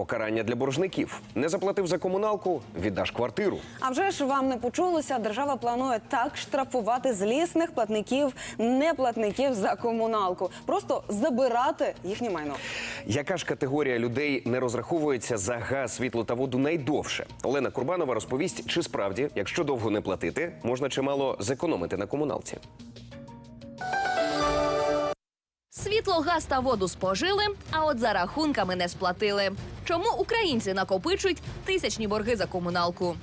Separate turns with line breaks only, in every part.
покарання для боржників. Не заплатив за комуналку, віддаш квартиру.
А вже ж вам не почулося. Держава планує так штрафувати злісних платників, неплатників за комуналку, просто забирати їхнє майно.
Яка ж категорія людей не розраховується за газ, світло та воду найдовше? Олена Курбанова розповість, чи справді, якщо довго не платити, можна чимало зекономити на комуналці.
Світло, газ та воду спожили, а от за рахунками не сплатили. Чому українці накопичують тисячні борги за комуналку?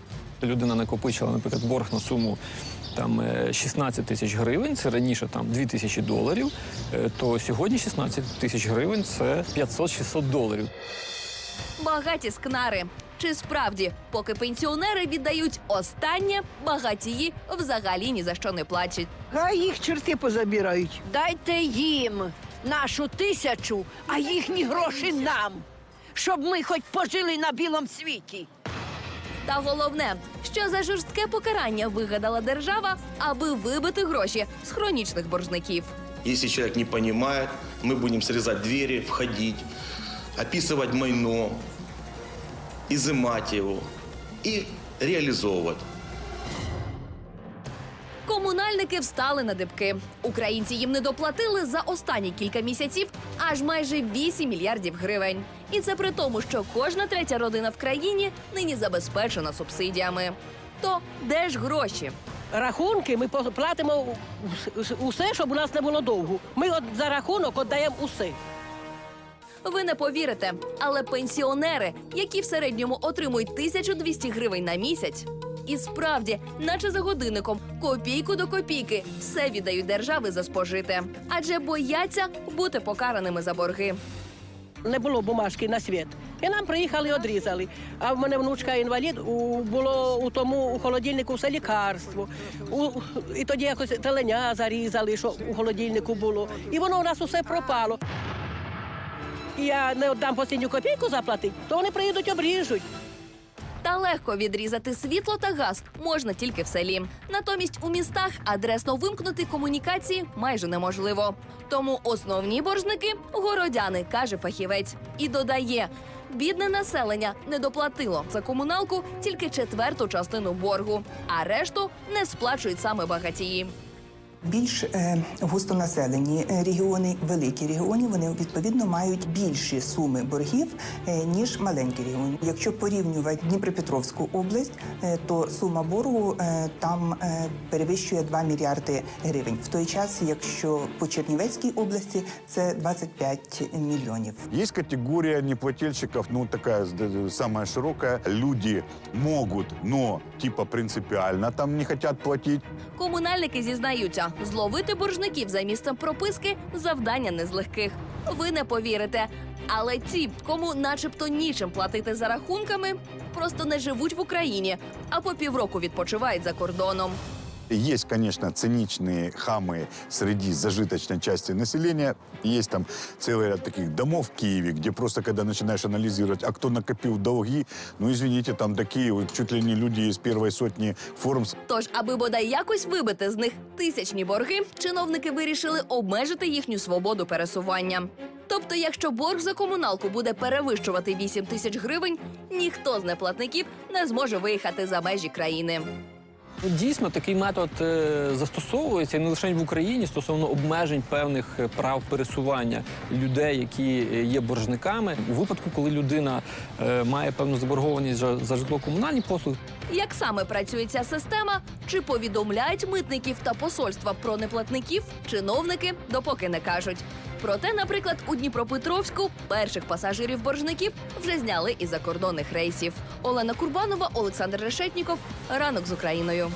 людина накопичила, наприклад, борг на суму там е, 16 тисяч гривень, це раніше там 2 тисячі доларів, е, то сьогодні 16 тисяч гривень це 500-600 доларів.
Багаті скнари. Чи справді, поки пенсіонери віддають останнє, багатії взагалі ні за що не платять.
Хай їх черти позабирають.
Дайте їм нашу тисячу, а їхні гроші нам, щоб ми хоч пожили на білому світі.
Та головне, що за жорстке покарання вигадала держава, аби вибити гроші з хронічних боржників.
Если человек не понимает, мы будем срезать двери, входить, описывать майно, изымать его и реализовывать.
Комунальники встали на дибки. Українці їм не доплатили за останні кілька місяців аж майже 8 мільярдів гривень. І це при тому, що кожна третя родина в країні нині забезпечена субсидіями. То де ж гроші?
Рахунки ми платимо усе, щоб у нас не було довго. Ми от за рахунок віддаємо усе.
Ви не повірите, але пенсіонери, які в середньому отримують 1200 гривень на місяць, і справді, наче за годинником, копійку до копійки, все віддають держави за спожите, адже бояться бути покараними за борги.
Не було бумажки на світ. І нам приїхали одрізали. А в мене внучка інвалід, у, було у тому у холодильнику все лікарство. У, і тоді якось теленя зарізали, що у холодильнику було. І воно у нас усе пропало. І я не віддам останню копійку заплатити, то вони приїдуть, обріжуть.
Та легко відрізати світло та газ можна тільки в селі. Натомість у містах адресно вимкнути комунікації майже неможливо. Тому основні боржники городяни, каже фахівець. І додає. Бідне населення не доплатило за комуналку тільки четверту частину боргу, а решту не сплачують саме багатії.
Більш е, густонаселені регіони, великі регіони, вони відповідно мають більші суми боргів е, ніж маленькі регіони. Якщо порівнювати Дніпропетровську область, е, то сума боргу е, там е, перевищує 2 мільярди гривень. В той час, якщо по Чернівецькій області це 25 мільйонів.
Есть категория неплательщиков, ну такая э, самая широкая. Люди могут, но типа принципиально там не хотят платить.
Комунальники зізнаються, зловити боржників за місцем прописки завдання не з легких. Ви не повірите. Але ті, кому начебто нічим платити за рахунками, просто не живуть в Україні, а по півроку відпочивають за кордоном.
Есть, конечно, циничные хамы среди зажиточной части населения. Есть там целый ряд таких домов в Киеве, где просто, когда начинаешь анализировать, а кто накопил долги, ну, извините, там такие вот чуть ли не люди из первой сотни форм
Тож, аби бодай якось вибити з них тисячні борги, чиновники вирішили обмежити їхню свободу пересування. Тобто, якщо борг за комуналку буде перевищувати 8 тисяч гривень, ніхто з неплатників не зможе виїхати за межі країни.
Ну, Дійсно, такий метод е, застосовується не лише в Україні стосовно обмежень певних е, прав пересування людей, які е, є боржниками. У випадку, коли людина має певну заборгованість за, житлово-комунальні послуги,
Як саме працює ця система? Чи повідомляють митників та посольства про неплатників? Чиновники допоки не кажуть. Проте, наприклад, у Дніпропетровську перших пасажирів боржників вже зняли із закордонних рейсів. Олена Курбанова, Олександр Решетніков. Ранок з Україною.